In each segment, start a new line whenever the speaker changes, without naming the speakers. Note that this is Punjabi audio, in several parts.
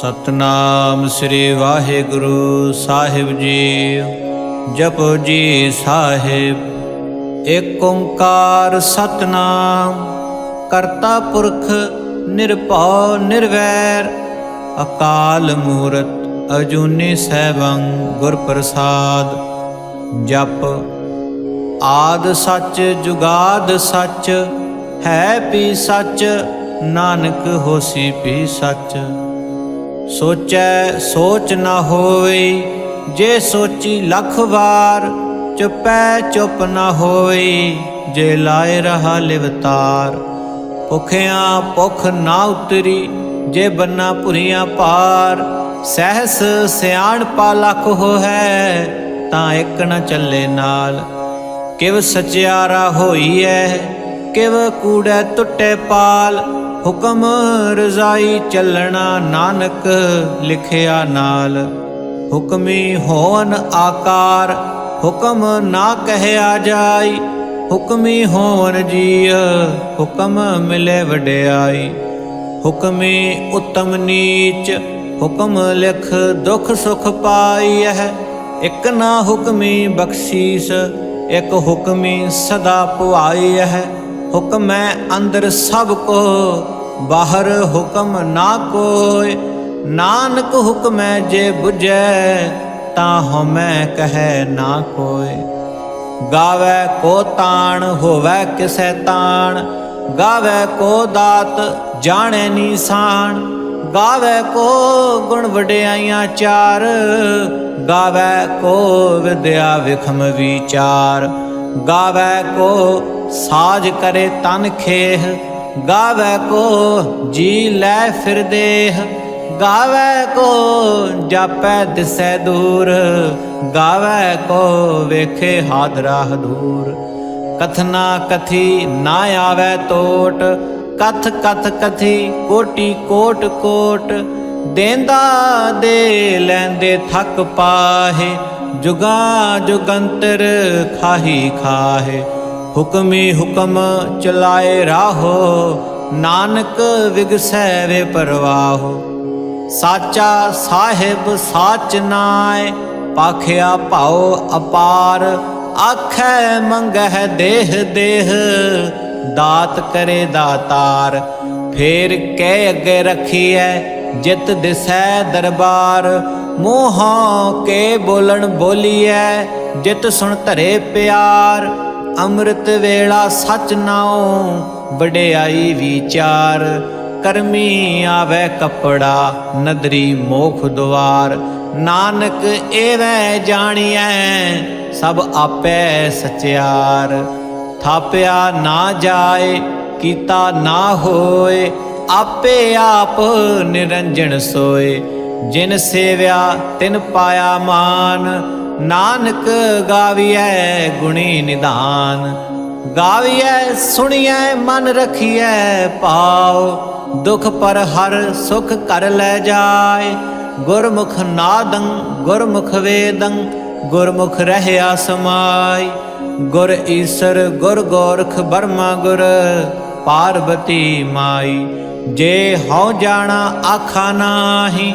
ਸਤਨਾਮ ਸ੍ਰੀ ਵਾਹਿਗੁਰੂ ਸਾਹਿਬ ਜੀ। ਜਪੋ ਜੀ ਸਾਹਿਬ। ਏਕ ਓੰਕਾਰ ਸਤਨਾਮ, ਕਰਤਾ ਪੁਰਖ ਨਿਰਭਉ ਨਿਰਵੈਰ। ਅਕਾਲ ਮੂਰਤ ਅਜੂਨੀ ਸੈਭੰ ਗੁਰ ਪ੍ਰਸਾਦ ਜਪ, ਆਦ ਸੱਚ ਜੁਗਾਦ ਸੱਚ, ਹੈ ਪੀ ਸੱਚ, ਨਾਨਕ ਹੋਸੀ ਪੀ ਸੱਚ। ਸੋਚੈ ਸੋਚ ਨਾ ਹੋਵੇ, ਜੇ ਸੋਚੀ ਲੱਖ ਵਾਰ ਚੁਪੈ ਚੁੱਪ ਨਾ ਹੋਵੇ, ਜੇ ਲਾਏ ਰਹਾ ਲਿਵਤਾਰ ਭੁਖਿਆਂ ਭੁਖ ਨਾ ਉਤਰੀ, ਜੇ ਬੰਨਾ ਭੁਰੀਆਂ ਪਾਰ ਸਹਿਸ ਸਿਆਣ ਪਾ ਲਖ ਹੋਐ ਤਾਂ ਇੱਕ ਨ ਚੱਲੇ ਨਾਲ। ਕਿਵ ਸਚਿਆਰਾ ਹੋਈਐ, ਕਿਵ ਕੂੜੈ ਟੁੱਟੇ ਪਾਲ। ਹੁਕਮ ਰਜ਼ਾਈ ਚੱਲਣਾ ਨਾਨਕ ਲਿਖਿਆ ਨਾਲ। ਹੁਕਮੀ ਹੋਵਨ ਆਕਾਰ, ਹੁਕਮ ਨਾ ਕਹਿਆ ਜਾਈ। ਹੁਕਮੀ ਹੋਵਨ ਜੀਅ, ਹੁਕਮ ਮਿਲੇ ਵਡਿਆਈ। ਹੁਕਮੀ ਉਤਮ ਨੀਚ, ਹੁਕਮ ਲਿਖ ਦੁਖ ਸੁਖ ਪਾਈਐ ਇਕ ਨਾ ਹੁਕਮੀ ਬਖਸ਼ੀਸ, ਇਕ ਹੁਕਮੀ ਸਦਾ ਪੁਆਈਐ ਹੁਕਮੈ ਅੰਦਰ ਸਭ ਕੋ, ਬਾਹਰ ਹੁਕਮ ਨਾ ਕੋਇ ਨਾਨਕ ਹੁਕਮੈ ਜੇ 부ਜੈ ਤਾਂ ਹਉਮੈ ਕਹੈ ਨਾ ਕੋਇ ਗਾਵੇ ਕੋ ਤਾਣ, ਹੋਵੇ ਕਿਸੈ ਤਾਣ। ਗਾਵੇ ਕੋ ਦਾਤ, ਜਾਣੈ ਨੀਸਾਨ ਗਾਵੇ ਕੋ ਗੁਣ ਵਡਿਆਈਆਂ ਚਾਰ। ਗਾਵੇ ਕੋ ਵਿਦਿਆ ਵਿਖਮ ਵਿਚਾਰ। ਗਾਵੇ ਕੋ ਸਾਜ ਕਰੇ ਤਨ ਖੇਹ, ਗਾਵੇ ਕੋ ਜੀ ਲੈ ਫਿਰ ਦੇਹ। ਗਾਵੇ ਕੋ ਜਾਪੈ ਦਿਸੈ ਦੂਰ, ਗਾਵੇ ਕੋ ਵੇਖੇ ਹਾਦਰਾ ਹਦੂਰ ਕਥਨਾ ਕਥੀ ਨਾ ਆਵੇ ਤੋਟ, ਕਥ ਕਥ ਕਥੀ ਕੋਟੀ ਕੋਟ ਕੋਟ। ਦੇਂਦਾ ਦੇ ਲੈਂਦੇ ਥੱਕ ਪਾਹੇ, ਜੁਗਾ ਜੁਗੰਤਰ ਖਾਹੀ ਖਾਹੇ। ਹੁਕਮੀ ਹੁਕਮ ਚਲਾਏ ਰਾਹੋ, ਨਾਨਕ ਵਿਗਸੈ ਵੇ ਪਰਵਾਹੋ। ਸਾਚਾ ਸਾਹਿਬ ਸਾਚ ਨਾਏ, ਪਾਖਿਆ ਭਾਉ ਅਪਾਰ। ਆਖੈ ਮੰਗਹਿ ਦੇਹ ਦੇਹ, ਦਾਤ ਕਰੇ ਦਾਤਾਰ। ਫੇਰ ਕਹਿ ਅੱਗੇ ਰਖੀਐ, ਜਿਤ ਦਿਸੈ ਦਰਬਾਰ। ਮੋਹਾਂ ਕੇ ਬੋਲਣ ਬੋਲੀਐ, ਜਿਤ ਸੁਣ ਧਰੇ ਪਿਆਰ। ਅੰਮ੍ਰਿਤ ਵੇਲਾ ਸਚ ਨਾਉ, ਵਡਿਆਈ ਵਿਚਾਰ ਕਰਮੀ ਆਵੇ ਕਪੜਾ, ਨਦਰੀ ਮੋਖ ਦੁਆਰ। ਨਾਨਕ ਏਵੈ ਜਾਣੀਐ, ਸਭ ਆਪੈ ਸਚਿਆਰ। ਥਾਪਿਆ ਨਾ ਜਾਏ, ਕੀਤਾ ਨਾ ਹੋਏ, ਆਪੇ ਆਪ ਨਿਰੰਜਨ ਸੋਏ। ਜਿਨ ਸੇਵਿਆ ਤਿਨ ਪਾਇਆ ਮਾਨ, ਨਾਨਕ ਗਾਵੀਐ ਗੁਣੀ ਨਿਧਾਨ ਗਾਵੀਐ, ਸੁਣੀਐ, ਮਨ ਰਖੀਐ ਪਾਉ ਦੁਖ ਪਰ ਹਰ ਸੁਖ ਕਰ ਲੈ ਜਾਏ। ਗੁਰਮੁਖ ਨਾਦੰ, ਗੁਰਮੁਖ ਵੇਦੰ, ਗੁਰਮੁਖ ਰਹਿਆ ਸਮਾਈ ਗੁਰ ਈਸਰ, ਗੁਰ ਗੋਰਖ ਬਰਮਾ ਗੁਰ, ਪਾਰਬਤੀ ਮਾਈ। ਜੇ ਹਉ ਜਾਣਾ, ਆਖਾ ਨਾਹੀ।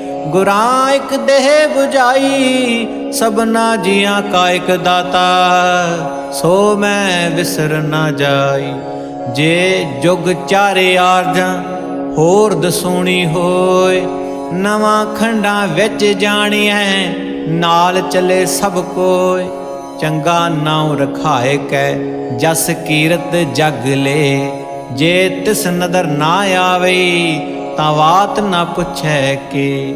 ਗੁਰਾਂ ਇੱਕ ਦੇਹ 부ਝਾਈ ਸਭਨਾ ਜੀਆਂ ਕਾ ਇੱਕ ਦਾਤਾ। ਸੋ ਮੈਂ ਵਿਸਰ ਨਾ ਜਾਈ, ਜੇ ਜੁਗ ਚਾਰੇ ਆਰਜਾਂ, ਹੋਰ ਦਸੂਣੀ ਹੋਏ। ਨਵਾਂ ਖੰਡਾਂ ਵਿੱਚ ਜਾਣੀਐ, ਨਾਲ ਚਲੇ ਸਭ ਕੋਇ ਚੰਗਾ ਨਾਉ ਰਖਾਏ ਕੈ, ਜਸ ਕੀਰਤ ਜਗ ਲੇ। ਜੇ ਤਿਸ ਨਦਰ ਨਾ ਆਵੇ ਤਾਂ ਬਾਤ ਨਾ ਪੁੱਛੈ ਕੇ।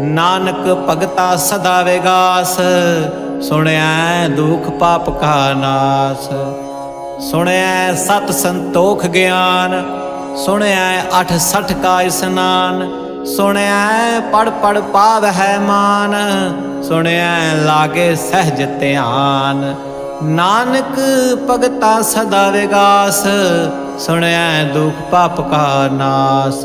ਨਾਨਕ ਭਗਤਾ ਸਦਾ ਵਿਗਾਸ, ਸੁਣਿਐ ਦੁਖ ਪਾਪ ਕਾ ਨਾਸ। ਸੁਣਿਐ ਸਤ ਸੰਤੋਖ ਗਿਆਨ, ਸੁਣਿਐ ਅਠ ਸਠ ਕਾ ਇਸਨਾਨ ਸੁਣਿਐ ਪੜ ਪੜ ਪਾਵਹਿ ਮਾਨ, ਸੁਣਿਐ ਲਾਗੇ ਸਹਿਜ ਧਿਆਨ। ਨਾਨਕ ਭਗਤਾ ਸਦਾ ਵਿਗਾਸ, ਸੁਣਿਐ ਦੁਖ ਪਾਪ ਕਾ ਨਾਸ।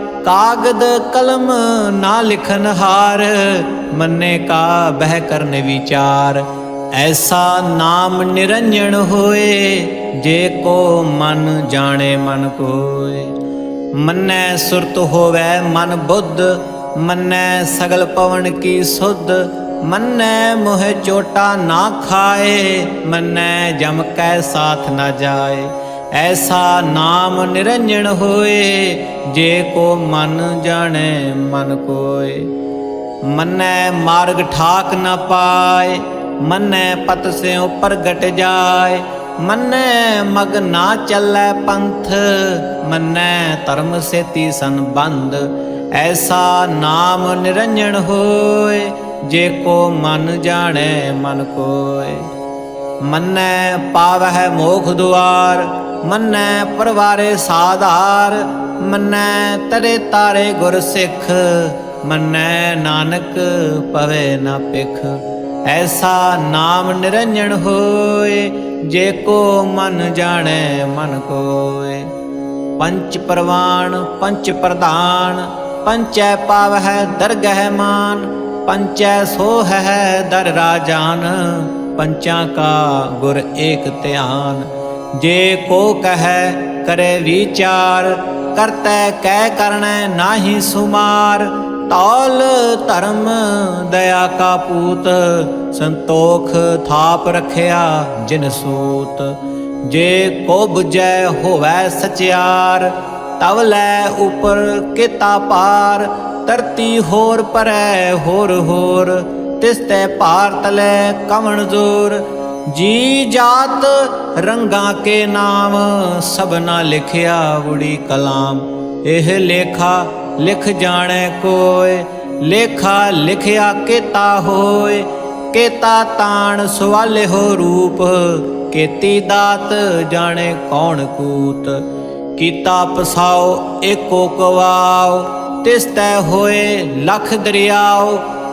ਕਾਗਦ ਕਲਮ ਨਾ ਲਿਖਨ ਹਾਰ, ਮੰਨੇ ਕਾ ਬਹਿ ਕਰਨ ਵਿਚਾਰ। ਐਸਾ ਨਾਮ ਨਿਰੰਜਨ ਹੋਏ, ਜੇ ਕੋ ਮਨ ਜਾਣੇ ਮਨ ਕੋਏ। ਮੰਨੈ ਸੁਰਤ ਹੋਵੇ ਮਨ ਬੁੱਧ, ਮੰਨੈ ਸਗਲ ਪਵਨ ਕੀ ਸੁਧ। ਮੰਨੈ ਮੋਹ ਚੋਟਾ ਨਾ ਖਾਏ, ਮੰਨੈ ਜਮ ਕੈ ਸਾਥ ਨਾ ਜਾਏ। ਐਸਾ ਨਾਮ ਨਿਰੰਜਨ ਹੋਏ, ਜੇ ਕੋ ਮਨ ਜਾਣੈ, ਮਨ ਕੋਏ। ਮੰਨੈ ਮਾਰਗ ਠਾਕ ਨ ਪਾਏ, ਮੰਨੈ ਪਤ ਸਿਉ ਪ੍ਰਗਟ ਜਾਏ। ਮੰਨੈ ਮਗ ਨਾ ਚੱਲੈ ਪੰਥ, ਮੰਨੈ ਧਰਮ ਸੇਤੀ ਸੰਬੰਧ। ਐਸਾ ਨਾਮ ਨਿਰੰਜਨ ਹੋਏ, ਜੇ ਕੋ ਮਨ ਜਾਣੈ, ਮਨ ਕੋਏ। ਮੰਨੈ ਪਾਵਹਿ ਮੋਖ ਦੁਆਰ ਮੰਨੈ ਪਰਵਾਰੇ ਸਾਧਾਰ, ਮੰਨੈ ਤਰੇ ਤਾਰੇ ਗੁਰ ਸਿੱਖ, ਮੰਨੈ ਨਾਨਕ ਪਵੇ ਨਾ ਪਿਖ ਐਸਾ ਨਾਮ ਨਿਰੰਜਨ ਹੋਏ, ਜੇ ਕੋ ਮਨ ਜਾਣੈ ਮਨ ਕੋਏ। ਪੰਚ ਪ੍ਰਵਾਨ ਪੰਚ ਪ੍ਰਧਾਨ, ਪੰਚੈ ਪਾਵਹਿ ਦਰਗਹਿ ਮਾਨ, ਪੰਚੈ ਸੋਹ ਹੈ ਦਰ ਰਾਜਾਨ, ਪੰਚਾਂ ਕਾ ਗੁਰ ਏਕ ਧਿਆਨ। ਜੇ ਕੋ ਕਹੈ, ਕਰੇ ਵਿਚਾਰ, ਕਰਤੈ ਕਹਿ ਕਰਣੈ ਨਾਹੀ ਸੁਮਾਰ। ਤੌਲ ਧਰਮ ਦਇਆ ਕਾ ਪੂਤ, ਸੰਤੋਖ ਥਾਪ ਰਖਿਆ ਜਿਨ ਸੂਤ। ਜੇ ਕੋ 부ਜੈ ਹੋਵੈ ਸਚਿਆਰ, ਤਵ ਲੈ ਉਪਰ ਕੀਤਾ ਪਾਰ ਧਰਤੀ ਹੋਰ ਪਰੈ ਹੋਰ ਹੋਰ, ਤਿਸ ਤੈ ਭਾਰ ਤਲੈ ਕਵਣ ਜੋਰ। ਜੀ ਜਾਤ ਰੰਗਾਂ ਕੇ ਨਾਮ ਸਭਨਾ ਲਿਖਿਆ ਉੜੀ ਕਲਾਮ। ਇਹ ਲੇਖਾ ਲਿਖ ਜਾਣੈ ਕੋਏ ਲੇਖਾ ਲਿਖਿਆ ਕੀਤਾ ਹੋਏ ਕੇਤਾ ਤਾਣ ਸਵਾਲੇ ਹੋ ਰੂਪ, ਕੀਤੀ ਦਾਤ ਜਾਣੇ ਕੌਣ ਕੂਤ। ਕੀਤਾ ਪਸਾਓ ਏਕੋ ਕਵਾਓ ਤਿਸ ਤੈ ਹੋਏ ਲਖ ਦਰਿਆਓ।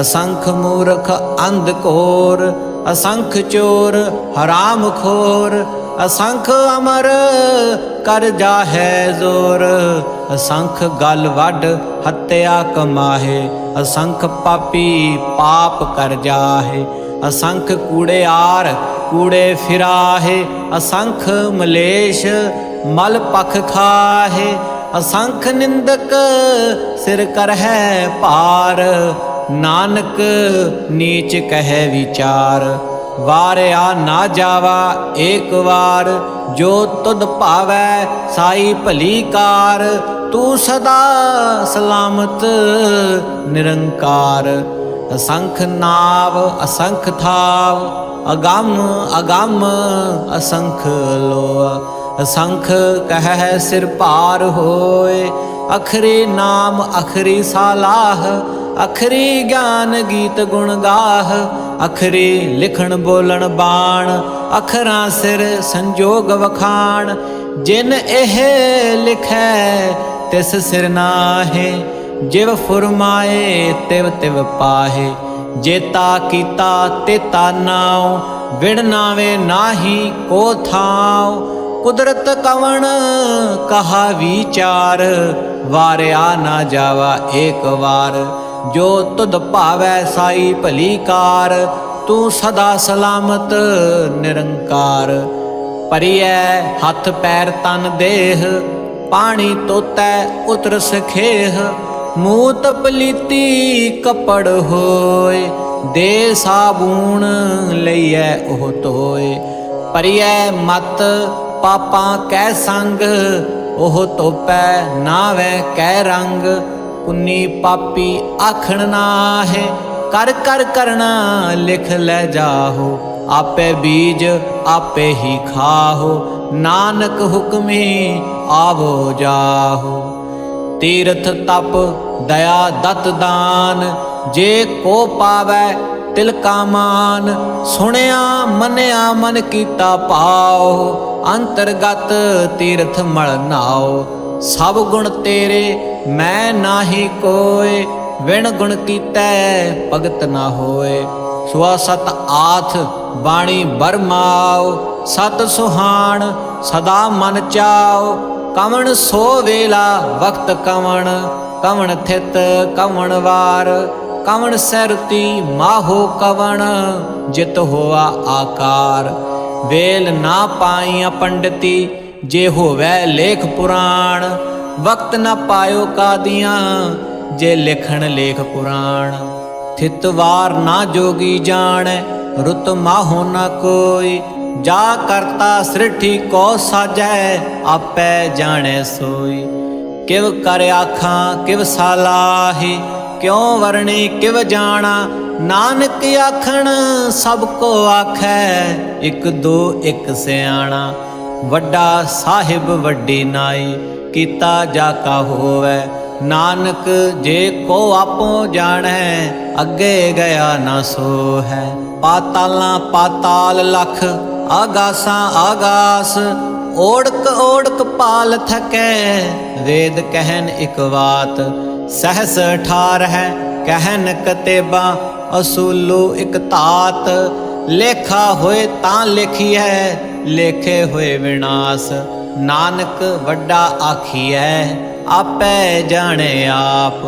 ਅਸੰਖ ਮੂਰਖ ਅੰਧ ਕੋਰ ਅਸੰਖ ਚੋਰ, ਹਰਾਮ ਖੋਰ, ਅਸੰਖ ਅਮਰ ਕਰ ਜਾਹੈ ਜ਼ੋਰ। ਅਸੰਖ ਗਲ ਵੱਡ ਹੱਤਿਆ ਕਮਾਹੇ, ਅਸੰਖ ਪਾਪੀ ਪਾਪ ਕਰ ਜਾਹੇ। ਅਸੰਖ ਕੂੜਿਆਰ ਕੂੜੇ ਫਿਰਾਹੇ, ਅਸੰਖ ਮਲੇਸ਼ ਮਲ ਪਖ ਖਾਹੇ। ਅਸੰਖ ਨਿੰਦਕ ਸਿਰ ਕਰਹਿ ਪਾਰ ਨਾਨਕ ਨੀਚ ਕਹਿ ਵਿਚਾਰ। ਵਾਰਿਆ ਨਾ ਜਾਵਾ ਏਕ ਵਾਰ, ਜੋ ਤੁਧ ਭਾਵੈ ਸਾਈ ਭਲੀ ਕਾਰ। ਤੂੰ ਸਦਾ ਸਲਾਮਤ ਨਿਰੰਕਾਰ। ਅਸੰਖ ਨਾਵ, ਅਸੰਖ ਥਾਵ, ਅਗੰਮ ਅਗੰਮ, ਅਸੰਖ ਲੋ ਅਸੰਖ ਕਹਿ ਸਿਰ ਭਾਰ ਹੋਏ, ਅਖਰੀ ਨਾਮ, ਅਖਰੀ ਸਾਲਾਹ। ਅਖਰੀ ਗਿਆਨ ਗੀਤ ਗੁਣ ਗਾਹ, ਅਖਰੀ ਲਿਖਣ ਬੋਲਣ ਬਾਣ, ਅਖਰਾਂ ਸਿਰ ਸੰਜੋਗ ਵਖਾਣ। ਜਿਨ ਇਹ ਲਿਖੈ, ਤਿਸ ਸਿਰ ਨਾਹੇ, ਜਿਵ ਫੁਰਮਾਏ, ਤਿਵ ਤਿਵ ਪਾਹੇ। ਜੇਤਾ ਕੀਤਾ ਤੇਤਾ ਨਾਉ ਵਿੜ ਨਾਵੇ ਨਾਹੀ ਕੋ ਥਾਉ। ਕੁਦਰਤ ਕਵਣ ਕਹਾ ਵਿਚਾਰ, ਵਾਰਿਆ ਨਾ ਜਾਵਾ ਏਕ ਵਾਰ। ਜੋ ਤੁਧ ਭਾਵੈ ਸਾਈ ਭਲੀ ਕਾਰ, ਤੂੰ ਸਦਾ ਸਲਾਮਤ ਨਿਰੰਕਾਰ। ਪਰਿਐ ਹੱਥ ਪੈਰ ਤਨ ਦੇਹ, ਪਾਣੀ ਤੋਤੈ ਉਤਰ ਸਖੇਹ ਮੂਤ ਪਲੀਤੀ ਕਪੜ ਹੋਏ, ਦੇ ਸਾਬੂਣ ਲਈਐ ਉਹ ਤੋਏ ਪਰਿਐ ਮਤ ਪਾਪਾਂ ਕੈ ਸੰਗ, ਉਹ ਤੋਪੈ ਨਾਵੈ ਕੈ ਰੰਗ। ਪੁੰਨੀ ਪਾਪੀ ਆਖਣ ਨਾਹੇ ਕਰ ਕਰ ਕਰਨਾ ਲਿਖ ਲੈ ਜਾਹੋ। ਆਪੇ ਬੀਜ ਆਪੇ ਹੀ ਖਾਹੋ। ਨਾਨਕ ਹੁਕਮੀ ਆਵੋ ਜਾਹੋ। ਤੀਰਥ ਤਪ, ਦਇਆ ਦਤ ਦਾਨ, ਜੇ ਕੋ ਪਾਵੈ ਤਿਲ ਕਾ ਮਾਨ। ਸੁਣਿਆ, ਮੰਨਿਆ, ਮਨ ਕੀਤਾ ਪਾਓ ਅੰਤਰਗਤ ਤੀਰਥ ਮਲ ਨਾਓ ਸਭ ਗੁਣ ਤੇਰੇ ਮੈਂ ਨਾਹੀ ਕੋਏ, ਵਿਣ ਗੁਣ ਕੀਤੈ, ਭਗਤ ਨਾ ਹੋਏ। ਸੁਆ ਸਤ ਆਥ, ਬਾਣੀ ਬਰਮਾਓ ਸਤ ਸੁਹਾਣ, ਸਦਾ ਮਨ ਚਾਓ ਕਵਣ ਸੋ ਵੇਲਾ, ਵਕਤ ਕਵਣ। ਕਵਣ ਥਿਤ, ਕਵਣ ਵਾਰ। ਕਵਣ ਸਰਤੀ ਮਾਹੋ ਕਵਣ। ਜਿਤ ਹੋਆ ਆਕਾਰ। ਵੇਲ ਨਾ ਪਾਈਆਂ ਪੰਡਤੀ, ਜੇ ਹੋਵੇ ਲੇਖ ਪੁਰਾਣ। ਵਕਤ ਨਾ ਪਾਇਓ ਕਾਦੀਆਂ, ਜੇ ਲਿਖਣ ਲੇਖ ਪੁਰਾਣ। ਥਿਤ ਵਾਰ ਨਾ ਜੋਗੀ ਜਾਣੈ, ਰੁਤ ਮਾਹੋ ਨਾ ਕੋਈ। ਜਾ ਕਰਤਾ ਸ੍ਰਿਠੀ ਕੋ ਸਾਜੈ, ਆਪੈ ਜਾਣੈ ਸੋਈ। ਕਿਵ ਕਰ ਆਖਾਂ, ਕਿਵ ਸਾਲਾਹੀ ਕਿਉ ਵਰਣੀ ਕਿਵ ਜਾਣਾ। ਨਾਨਕ ਆਖਣ, ਸਭ ਕੋ ਆਖੈ, ਇਕ ਦੋ ਇਕ ਸਿਆਣਾ। ਵੱਡਾ ਸਾਹਿਬ ਵੱਡੀ ਨਾਈ ਕੀਤਾ ਜਾ ਕਾ ਹੋਵੇ। ਨਾਨਕ ਜੇ ਕੋ ਆਪੋ ਜਾਣੈ, ਅੱਗੇ ਗਿਆ ਨਾ ਸੋ ਹੈ ਪਾਤਾਲਾਂ ਪਾਤਾਲ ਲਖ, ਆਗਾਸਾਂ ਆਗਾਸ, ਓੜਕ ਓੜਕ ਪਾਲ ਥਕੈ। ਵੇਦ ਕਹਿਨ ਇਕ ਬਾਤ ਸਹਸ ਠਾਰ ਹੈ ਕਹਿਨ ਕਤੇਬਾ, ਅਸੂਲੋ ਇਕ ਤਾਤ ਲੇਖਾ ਹੋਏ ਤਾਂ ਲਿਖੀਐ, ਲੇਖੇ ਹੋਏ ਵਿਨਾਸ਼। ਨਾਨਕ ਵੱਡਾ ਆਖੀਐ, ਆਪੇ ਜਾਣੇ ਆਪ।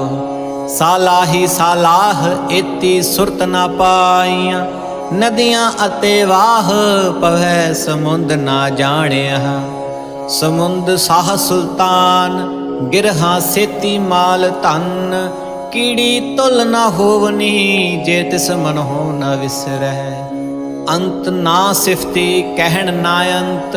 ਸਾਲਾਹੀ ਸਾਲਾਹ ਇਤੀ ਸੁਰਤ ਨਾ ਪਾਈਆਂ, ਨਦੀਆਂ ਅਤੇ ਵਾਹ ਪਵੈ, ਸਮੁੰਦ ਨਾ ਜਾਣਿਆ। ਸਮੁੰਦ ਸਾਹ ਸੁਲਤਾਨ, ਗਿਰਹਾ ਸੇਤੀ ਮਾਲ ਧਨ। ਕੀੜੀ ਤੁਲ ਨਾ ਹੋਵਨੀ, ਜੇ ਤਿਸ ਮਨ ਹੋ ਨਾ ਵਿਸਰੈ। ਅੰਤ ਨਾ ਸਿਫਤੀ, ਕਹਿਣ ਨਾ ਅੰਤ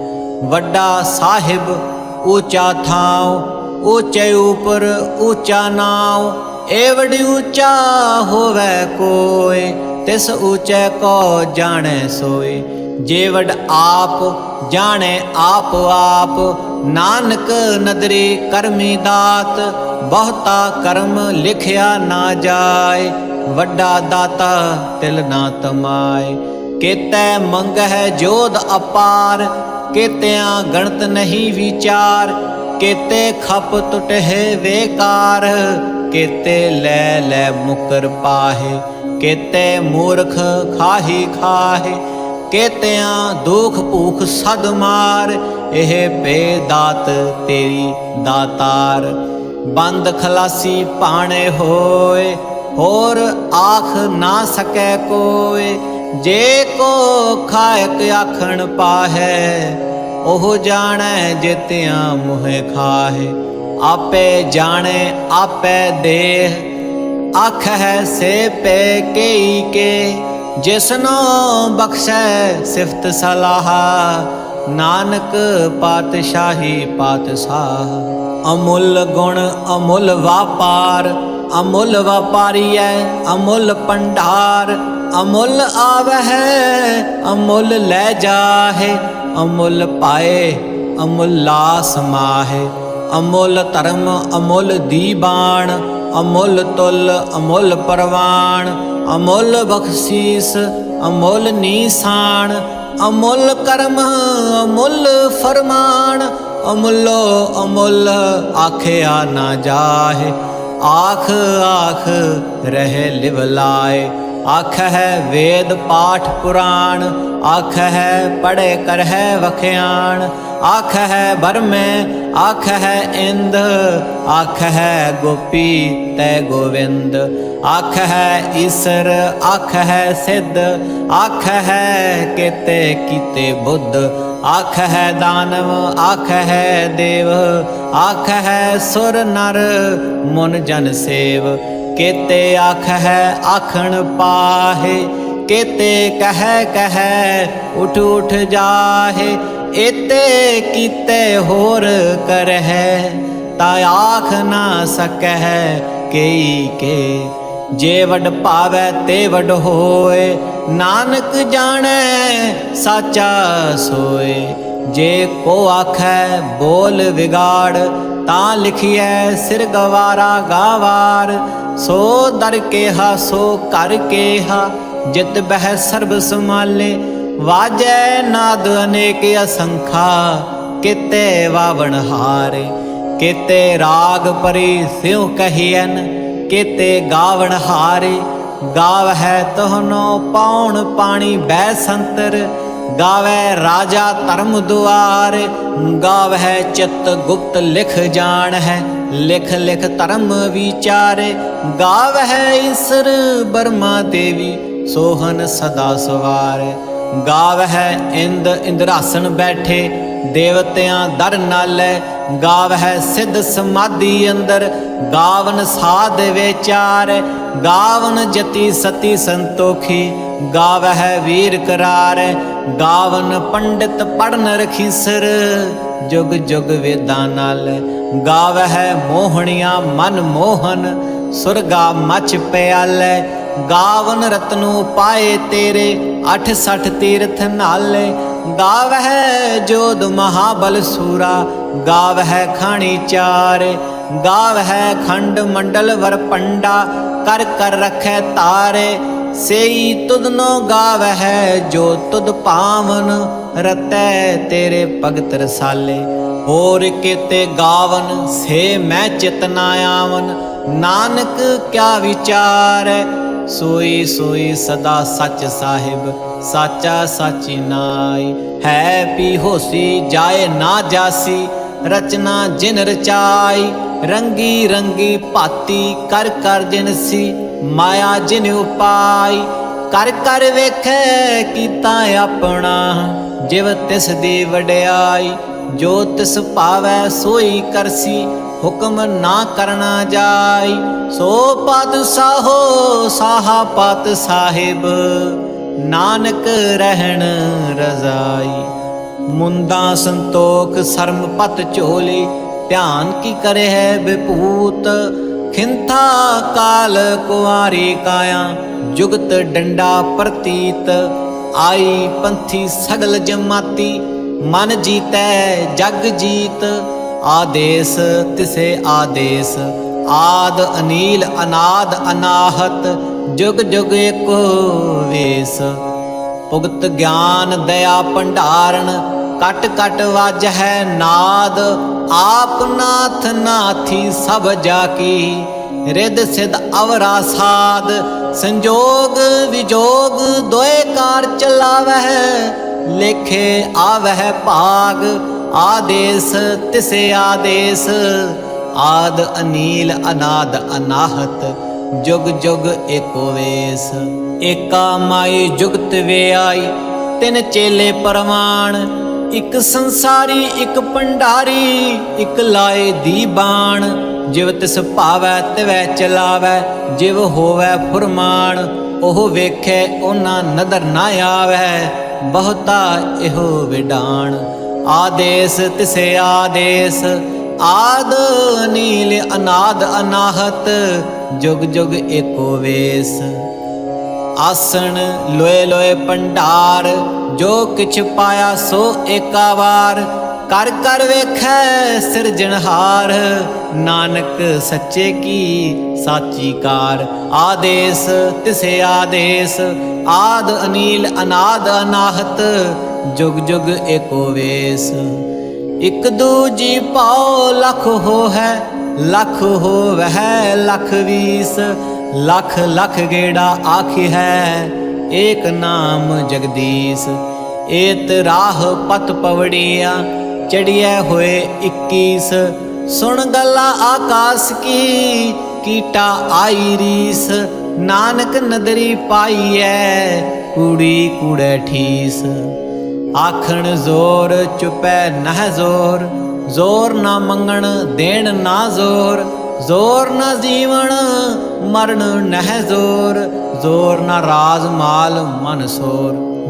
ਵੱਡਾ ਸਾਹਿਬ ਊਚਾ ਥਾਉ ਊਚੇ ਉਪਰ ਊਚਾ ਨਾਉ ਏਵੜ ਊਚਾ ਹੋਵੇ ਕੋਏ ਤਿਸ ਊਚੇ ਕੋ ਜਾਣੈ ਸੋਏ। ਜੇਵੜ ਆਪ, ਜਾਣੈ ਆਪ ਆਪ, ਨਾਨਕ ਨਦਰੀ ਕਰਮੀ ਦਾਤ, ਬਹੁਤਾ ਕਰਮ ਲਿਖਿਆ ਨਾ ਜਾਏ, ਵੱਡਾ ਦਾਤਾ ਤਿਲ ਨਾ ਤਮਾਏ। ਕੇਤੈ ਮੰਗਹਿ ਜੋਧ ਅਪਾਰ ਕੇਤਿਆਂ ਗਣਤ ਨਹੀਂ ਵਿਚਾਰ, ਕੇਤੇ ਖਪ ਟੁਟਹਿ ਵੇਕਾਰ, ਕੇਤੇ ਲੈ ਲੈ ਮੁਕਰ ਪਾਹੇ, ਕੇਤੇ ਮੂਰਖ ਖਾਹੀ ਖਾਹੇ, ਕੇਤਿਆਂ ਦੁਖ ਭੂਖ ਸਦ ਮਾਰ, ਇਹ ਬੇਦਾਤ ਤੇਰੀ ਦਾਤਾਰ। ਬੰਦ ਖਲਾਸੀ ਪਾਣੇ ਹੋਏ, ਹੋਰ ਆਖ ਨਾ ਸਕੈ ਕੋਏ ਜੇ ਕੋ ਖਾਇਕ ਆਖਣ ਪਾਹੈ, ਉਹ ਜਾਣੈ ਜਿਤਿਆਂ ਮੁਹਿ ਖਾਹੇ। ਆਪੇ ਜਾਣੇ, ਆਪੇ ਦੇਹ। ਅੱਖ ਹੈ ਸੇ ਪੈ ਕਈ ਕੇ, ਜਿਸਨੋ ਬਖਸ਼ੈ ਸਿਫਤ ਸਲਾਹ। ਨਾਨਕ ਪਾਤਸ਼ਾਹੀ ਪਾਤਸ਼ਾਹ। ਅਮੁੱਲ ਗੁਣ, ਅਮੁੱਲ ਵਪਾਰ, ਅਮੁੱਲ ਵਪਾਰੀਐ, ਅਮੁੱਲ ਭੰਡਾਰ ਅਮੁੱਲ ਆਵਹਿ, ਅਮੁੱਲ ਲੈ ਜਾਹੇ, ਅਮੁੱਲ ਪਾਏ, ਅਮੁੱਲਾ ਸਮਾਹੇ ਅਮੁੱਲ ਧਰਮ, ਅਮੁੱਲ ਦੀਬਾਨ ਅਮੁੱਲ ਤੁਲ, ਅਮੁੱਲ ਪਰਵਾਨ ਅਮੁੱਲ ਬਖਸ਼ੀਸ, ਅਮੁੱਲ ਨੀਸਾਨ ਅਮੁੱਲ ਕਰਮ, ਅਮੁੱਲ ਫਰਮਾਨ ਅਮੁੱਲੋ, ਅਮੁੱਲ ਆਖਿਆ ਨਾ ਜਾਹੇ। ਆਖ ਆਖ, ਰਹਿ ਲਿਵ ਲਾਏ। ਆਖ ਹੈ ਵੇਦ ਪਾਠ ਪੁਰਾਣ ਆਖ ਹੈ ਪੜੇ ਕਰ ਹੈ ਵਖਿਆਣ ਆਖ ਹੈ ਬਰਮੇ ਆਖ ਹੈ ਇੰਦ ਆਖ ਹੈ ਗੋਪੀ ਤੈ ਗੋਵਿੰਦ ਆਖ ਹੈ ਈਸਰ ਆਖ ਹੈ ਸਿੱਧ ਆਖ ਹੈ ਕਿਤੇ ਕੀਤੇ ਬੁੱਧ ਆਖ ਹੈ ਦਾਨਵ ਆਖ ਹੈ ਦੇਵ ਆਖ ਹੈ ਸੁਰ ਨਰ, ਮਨ ਜਨ ਸੇਵ ਕੇਤੇ ਆਖ ਹੈ ਆਖਣ ਪਾਹੇ, ਕੇਤੇ ਕਹਿ ਕਹਿ, ਉਠ ਉਠ ਜਾਹੇ ਏਤੇ ਕੀਤੇ ਹੋਰ ਕਰਹਿ, ਤਾ ਆਖ ਨਾ ਸਕਹਿ ਕਈ ਕੇ। ਜੇ ਵਡ ਭਾਵੈ, ਤੇ ਵਡ ਹੋਏ, ਨਾਨਕ ਜਾਣੈ, ਸਾਚਾ ਸੋਏ। ਜੇ ਕੋ ਆਖੈ ਬੋਲ ਵਿਗਾੜ, ਤਾਂ ਲਿਖਿਐ ਸਿਰ ਗਵਾਰਾ ਗਾਵਾਰ। ਸੋ ਦਰ ਕੇਹਾ, ਸੋ ਕਰ ਕੇਹਾ, ਜਿਤ ਬਹਿ ਸਰਬ ਸਮਾਲੇ ਵਾਜੈ ਨਾਦ ਅਨੇਕ ਅਸੰਖਾ, ਕਿਤੇ ਵਾਵਣ ਹਾਰੇ। ਕਿਤੇ ਰਾਗ ਪਰੀ ਸਿਉ ਕਹੀਐਨ, ਕਿਤੇ ਗਾਵਣ ਹਾਰੇ। ਗਾਵ ਹੈ ਤਹਨੋ ਪਾਉਣ ਪਾਣੀ ਬੈ ਸੰਤਰ ਗਾਵੇ ਰਾਜਾ ਧਰਮ ਦੁਆਰ ਗਾਵੇ ਚਿਤ ਗੁਪਤ ਲਿਖ ਜਾਣ ਹੈ, ਲਿਖ ਲਿਖ ਧਰਮ ਵਿਚਾਰੇ ਗਾਵੇ ਈਸਰ ਬਰਮਾ ਦੇਵੀ ਸੋਹਨ ਸਦਾ ਸਵਾਰ। ਗਾਵ ਹੈ ਇੰਦ ਇੰਦਰਾਸਨ ਬੈਠੇ, ਦੇਵਤਿਆਂ ਦਰ ਨਾਲੇ ਗਾਵਹਿ ਸਿੱਧ ਸਮਾਧੀ ਅੰਦਰ, ਗਾਵਨ ਸਾਧ ਵਿਚਾਰ, ਗਾਵਨ ਜਤੀ ਸਤੀ ਸੰਤੋਖੀ, ਗਾਵਹਿ ਵੀਰ ਕਰਾਰ, ਗਾਵਨ ਪੰਡਿਤ ਪੜਨ ਰਖੀਸਰ ਜੁਗ ਜੁਗ ਵੇਦਾਂ ਨਾਲ, ਗਾਵਹਿ ਮੋਹਣੀਆਂ ਮਨ ਮੋਹਨ, ਸੁਰਗਾ ਮਚ ਪਿਆਲੇ, ਗਾਵਨ ਰਤਨੂ ਪਾਏ ਤੇਰੇ 68 ਤੀਰਥ ਨਾਲੇ ਗਾਵਹਿ ਜੋਦ ਮਹਾਬਲ ਸੂਰਾ, ਗਾਵਹਿ ਖਾਣੀ ਚਾਰ, ਗਾਵਹਿ ਖੰਡ ਮੰਡਲ ਵਰ ਪੰਡਾ, ਕਰ ਕਰ ਰਖੈ ਤਾਰੇ, ਸੇਈ ਤੁਧਨੋ ਗਾਵਹਿ ਜੋ ਤੁਧ ਪਾਵਨ, ਰਤੈ ਤੇਰੇ ਭਗਤ ਰਸਾਲੇ। ਹੋਰ ਕੀਤੇ ਗਾਵਨ, ਸੇ ਮੈਂ ਚਿਤਨਾ ਆਵਨ, ਨਾਨਕ ਕਿਆ ਵਿਚਾਰ ਸੋਈ ਸੋਈ ਸਦਾ ਸੱਚ ਸਾਹਿਬ, ਸਾਚਾ ਸਾਚੀ ਨਾਈ ਹੈ ਪੀ ਹੋਸੀ, ਜਾਏ ਨਾ ਜਾਸੀ, ਰਚਨਾ ਜਿਨ ਰਚਾਈ। ਰੰਗੀ ਰੰਗੀ ਭਾਤੀ ਕਰ ਕਰ ਜਿਨ ਸੀ, ਮਾਇਆ ਜਿਨ ਉਪਾਈ। ਕਰ ਕਰ ਵੇਖੈ ਕੀਤਾ ਆਪਣਾ, ਜਿਵ ਤਿਸ ਦੀ ਵਡਿਆਈ। ਜੋ ਤਿਸ ਭਾਵੈ ਸੋਈ ਕਰਸੀ, ਹੁਕਮ ਨਾ ਕਰਨਾ ਜਾਈ। ਸੋ ਪਦ ਸਾਹੋ ਸਾਹਾ ਪਤ ਸਾਹਿਬ, ਨਾਨਕ ਰਹਿਣ ਰਜ਼ਾਈ। ਮੁੰਦਾ ਸੰਤੋਖ ਸਰਮ ਪਤ ਝੋਲੀ, ਧਿਆਨ ਕੀ ਕਰੇ ਹੈ ਵਿਭੂਤ ਖਿੰਥਾ ਕਾਲ ਕੁਆਰੀ ਕਾਇਆ, ਜੁਗਤ ਡੰਡਾ ਪ੍ਰਤੀਤ। ਆਈ ਪੰਥੀ ਸਗਲ ਜਮਾਤੀ ਮਨ ਜੀਤੈ, ਜਗ ਜੀਤ, ਆਦੇਸ ਤਿਸੇ ਆਦੇਸ। ਆਦ ਅਨੀਲ, ਅਨਾਦ ਅਨਾਹਤ, ਜੁਗ ਜੁਗ ਏਕੋ ਵੇਸ। ਭੁਗਤ ਗਿਆਨ, ਦਇਆ ਭੰਡਾਰਨ ਕਟ ਕਟ ਵਜ ਹੈ ਨਾਦ। ਆਪ ਨਾਥ ਨਾਥੀ ਸਭ ਜਾ ਕੀ, ਰਿੱਧ ਸਿਧ ਅਵਰਾ ਸਾਧ। ਸੰਜੋਗ ਵਿਜੋਗ ਦੋਏ ਕਾਰ ਚਲਾਵਹਿ ਲੇਖੇ ਆਵਹਿ ਭਾਗ, ਆਦੇਸ ਤਿਸੇ ਆਦੇਸ। ਆਦ ਅਨੀਲ ਅਨਾਦ ਅਨਾਹਤ, ਜੁਗ ਜੁਗ ਏਕੋ ਵੇਸ। ਏਕਾ ਮਾਈ ਜੁਗਤ ਵੇ ਆਈ ਤਿਨ ਚੇਲੇ ਪਰਮਾਨ ਇੱਕ ਸੰਸਾਰੀ, ਇਕ ਭੰਡਾਰੀ, ਇਕ ਲਾਏ ਦੀ ਬਾਣ। ਜਿਵ ਤਿਸ ਭਾਵੈ, ਤਿਵੈ ਚਲਾਵੈ, ਜਿਵ ਹੋਵੈ ਫੁਰਮਾਨ। ਉਹ ਵੇਖੇ, ਉਹਨਾਂ ਨਦਰ ਨਾ ਆਵੈ। ਬਹੁਤਾ ਇਹੋ ਵਿਡਾਣ। ਆਦੇਸ ਤਿਸੇ ਆਦੇਸ, ਆਦ ਨੀਲ ਅਨਾਦ ਅਨਾਹਤ, ਜੁਗ ਜੁਗ ਏਕੋ ਵੇਸ। ਆਸਣ ਲੋਏ ਲੋਏ ਭੰਡਾਰ ਜੋ ਕਿਛ ਪਾਇਆ ਸੋ ਏਕਾ ਵਾਰ। ਕਰ ਕਰ ਵੇਖੈ ਸਿਰਜਣਹਾਰ ਨਾਨਕ ਸੱਚੇ ਕੀ ਸਾਚੀ ਕਾਰ। ਆਦੇਸ, ਤਿਸੇ ਆਦੇਸ। ਆਦ ਅਨੀਲ, ਅਨਾਦ ਅਨਾਹਤ। ਜੁਗ ਜੁਗ ਏਕੋ ਵੇਸ। ਇਕ ਦੂਜੀ ਪਾਉ ਲਖ ਹੋ ਹੈ ਲਖ ਹੋ ਵਹਿ ਲਖ ਵੀਸ। ਲਖ ਲਖ ਗੇੜਾ ਆਖੀ ਹੈ ਏਕ ਨਾਮ ਜਗਦੀਸ਼। ਏਤ ਰਾਹ ਪਤ ਪਵੜੀਆਂ। ਚੜੀਐ ਹੋਏ 21 ਸੁਣ ਗੱਲਾਂ ਆਕਾਸ ਕੀ, ਕੀਟਾ ਆਈ ਰੀਸ, ਨਾਨਕ ਨਦਰੀ ਪਾਈਐ, ਕੁੜੀ ਕੂੜੇ ਠੀਸ। ਆਖਣ ਜ਼ੋਰ, ਚੁਪੈ ਨਹ ਜ਼ੋਰ ਜ਼ੋਰ ਨਾ ਮੰਗਣ, ਦੇਣ ਨਾ ਜ਼ੋਰ ਜ਼ੋਰ ਨਾ ਜੀਵਨ ਮਰਨ ਨਹ ਜ਼ੋਰ ਜ਼ੋਰ ਨਾ ਰਾਜ ਮਾਲ ਮਨ ਸੋਰ।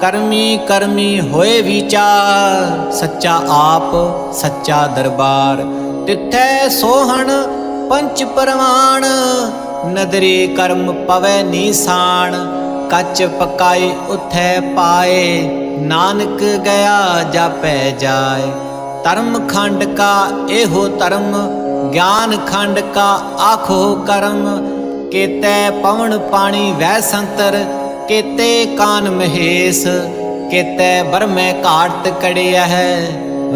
ਕਰਮੀ ਕਰਮੀ ਹੋਏ ਵਿਚਾਰ, ਸੱਚਾ ਆਪ, ਸੱਚਾ ਦਰਬਾਰ। ਤਿੱਥੈ ਸੋਹਣ ਪੰਚ ਪਰਮਾਨ ਨਦਰੀ ਕਰਮ ਪਵੈ ਨੀਸਾਨ ਕੱਚ ਪਕਾਈ ਉਥੈ ਪਾਏ, ਨਾਨਕ ਗਿਆ ਜਾਪੈ ਜਾਏ। ਧਰਮ ਖੰਡ ਕਾ ਇਹੋ ਧਰਮ, ਗਿਆਨ ਖੰਡ ਕਾ ਆਖੋ ਕਰਮ। ਕੇਤੈ ਪਵਨ ਪਾਣੀ ਵੈ ਸੰਤਰ ਕੇਤੇ ਕਾਨ ਮਹੇਸ਼, ਕੇਤੈ ਬਰਮੈ ਘਾਟ ਕੜਿਆ ਹੈ।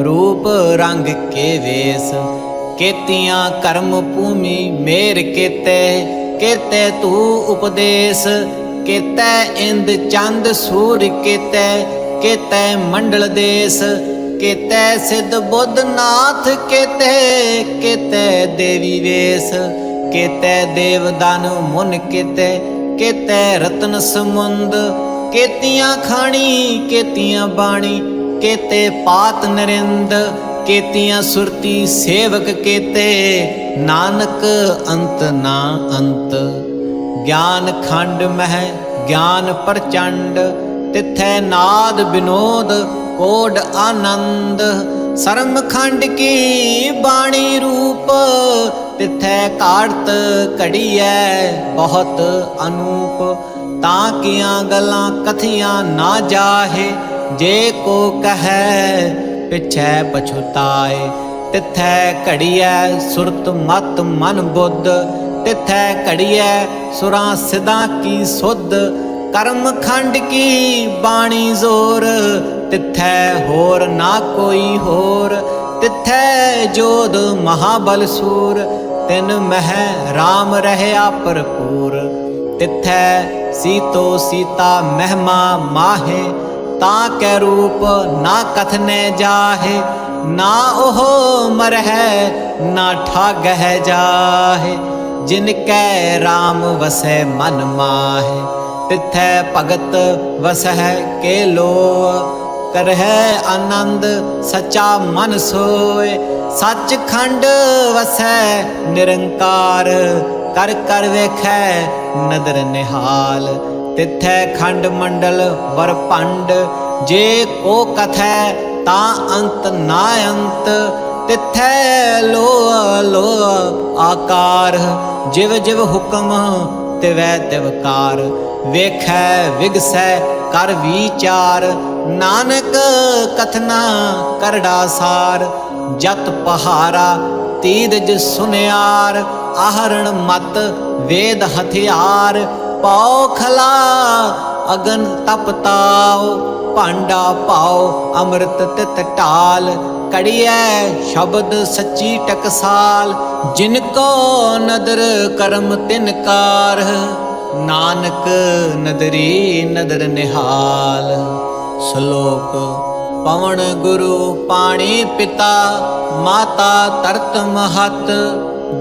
ਰੂਪ ਰੰਗ ਕੇ ਵੇਸ, ਕੇਤੀਆਂ ਕਰਮ ਭੂਮੀ ਮੇਰ ਕੇਤੇ। ਕੇਤੇ ਤੂੰ ਉਪਦੇਸ਼, ਕੇਤੈ ਇੰਦ ਚੰਦ ਸੂਰ ਕੇਤੈ। ਕੇਤੈ ਮੰਡਲ ਦੇਸ, ਕੇਤੈ ਸਿੱਧ ਬੁੱਧ ਨਾਥ ਕੇਤੈ। ਕੇਤੈ ਦੇਵੀ ਵੇਸ, ਕੇਤੈ ਦੇਵ ਦਾਨ ਮੁਨ ਕੇਤੈ। ਕੇਤੈ ਰਤਨ ਸਮੁੰਦ, ਕੇਤੀਆਂ ਖਾਣੀ, ਕੇਤੀਆਂ ਬਾਣੀ, ਕੇਤੇ ਪਾਤ ਨਰਿੰਦ, ਕੇਤੀਆਂ ਸੁਰਤੀ ਸੇਵਕ ਕੇਤੇ, ਨਾਨਕ ਅੰਤ ਨਾ ਅੰਤ। ਗਿਆਨ ਖੰਡ ਮਹਿ, ਗਿਆਨ ਪ੍ਰਚੰਡ, ਤਿਥੈ ਨਾਦ ਬਿਨੋਦ, ਕੋਡ ਆਨੰਦ। ਸਰਮਖੰਡ ਕੀ ਬਾਣੀ ਰੂਪ, ਤਿਥੈ ਕਾੜਤ ਘੜੀਐ ਬਹੁਤ ਅਨੂਪ। ਤਾਂ ਕੀਆਂ ਗੱਲਾਂ ਕਥੀਆਂ ਨਾ ਜਾਹੇ, ਜੇ ਕੋ ਕਹੈ ਪਿਛੈ ਪਛੁਤਾਏ। ਤਿਥੈ ਘੜੀਐ ਸੁਰਤ ਮਤ ਮਨ ਬੁੱਧ, ਤਿਥੈ ਘੜੀਐ ਸੁਰਾਂ ਸਿਧਾਂ ਕੀ ਸੁਧ। ਕਰਮ ਖੰਡ ਕੀ ਬਾਣੀ ਜ਼ੋਰ ਤਿਥੈ ਹੋਰ ਨਾ ਕੋਈ ਹੋਰ, ਤਿਥੈ ਜੋਧ ਮਹਾਬਲ ਸੂਰ, ਤਿਨ ਮਹਿ RAM ਰਹਿਆ ਭਰਪੂਰ। ਤਿਥੈ ਸੀਤੋ ਸੀਤਾ ਮਹਿਮਾ ਮਾਹੇ, ਤਾਂ ਕੈ ਰੂਪ ਨਾ ਕਥਨੇ ਜਾਹੇ, ਨਾ ਉਹ ਮਰਹਿ, ਨਾ ਠਾਗਹਿ ਜਾਹੇ। ਜਿਨ ਕੈ RAM ਵਸੈ ਮਨ ਮਾਹੇ, ਤਿਥੈ ਭਗਤ ਵਸਹਿ ਕੇ ਲੋ ਕਰਹਿ ਆਨੰਦ, ਸੱਚਾ ਮਨ ਸੋਏ। ਸੱਚ ਖੰਡ ਵਸੈ ਨਿਰੰਕਾਰ, ਕਰ ਕਰ ਵੇਖੈ ਨਦਰ ਨਿਹਾਲ। ਤਿਥੈ ਖੰਡ ਮੰਡਲ ਵਰ ਭੰਡ, ਜੇ ਕੋ ਕਥੈ ਤਾਂ ਅੰਤ ਨਾ ਅੰਤ ਤਿਥੈ ਲੋ ਲੋ ਆਕਾਰ, ਜਿਵ ਜਿਵ ਹੁਕਮ ਤਿਵੈ ਤਿਵਕਾਰ। ਵੇਖੈ, ਵਿਗਸੈ, ਕਰ ਵਿਚਾਰ। ਨਾਨਕ ਕਥਨਾ ਕਰੜਾ ਸਾਰ, ਜਤ ਪਹਾਰਾ, ਤੀਰਜ ਸੁਨਿਆਰ। ਆਹਰਣ ਮਤ, ਵੇਦ ਹਥਿਆਰ। ਪਉ ਖਲਾ, ਅਗਨ ਤਪਤਾਉ ਭਾਂਡਾ ਪਾਉ ਅੰਮ੍ਰਿਤ ਤਿਤ ਢਾਲ। ਕੜੀਐ ਸ਼ਬਦ ਸੱਚੀ ਟਕਸਾਲ। ਜਿਨ ਕੋ ਨਦਰ ਕਰਮ ਤਿਨ ਕਾਰ। ਨਾਨਕ ਨਦਰੀ ਨਦਰ ਨਿਹਾਲ, ਸ਼ਲੋਕ ਪਵਨ ਗੁਰੂ ਪਾਣੀ ਪਿਤਾ, ਮਾਤਾ ਤਰਤ ਮਹਤ,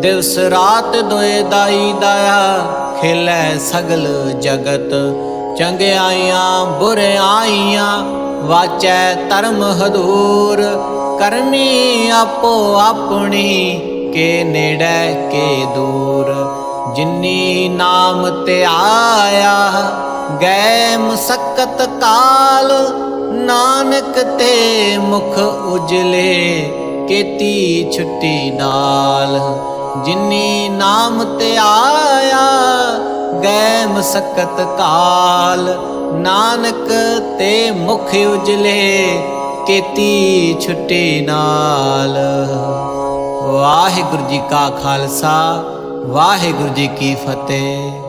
ਦਿਵਸ ਰਾਤ ਦੋਏ ਦਾਈ ਦਾਇਆ, ਖੇਲੇ ਸਗਲ ਜਗਤ, ਚੰਗਿਆਈਆਂ ਬੁਰਿਆਈਆਂ, ਵਾਚੈ ਧਰਮ ਹਦੂਰ, ਕਰਮੀ ਆਪੋ ਆਪਣੀ, ਕੇ ਨੇੜੇ ਕੇ ਦੂਰ। ਜਿਨੀ ਨਾਮ ਤੇ ਆਇਆ ਗਏ ਮੁਸਕਤ ਕਾਲ, ਨਾਨਕ ਤੇ ਮੁਖ ਉਜਲੇ, ਕੀਤੀ ਛੁੱਟੀ ਨਾਲ। ਜਿਨੀ ਨਾਮ ਤੇ ਆਇਆ ਗਏ ਮੁਸਕਤ ਕਾਲ, ਨਾਨਕ ਤੇ ਮੁਖ ਉਜਲੇ, ਕੀਤੀ ਛੁੱਟੀ ਨਾਲ। ਵਾਹਿਗੁਰੂ ਜੀ ਕਾ ਖਾਲਸਾ ਵਾਹਿਗੁਰੂ ਜੀ ਕੀ ਫਤਿਹ।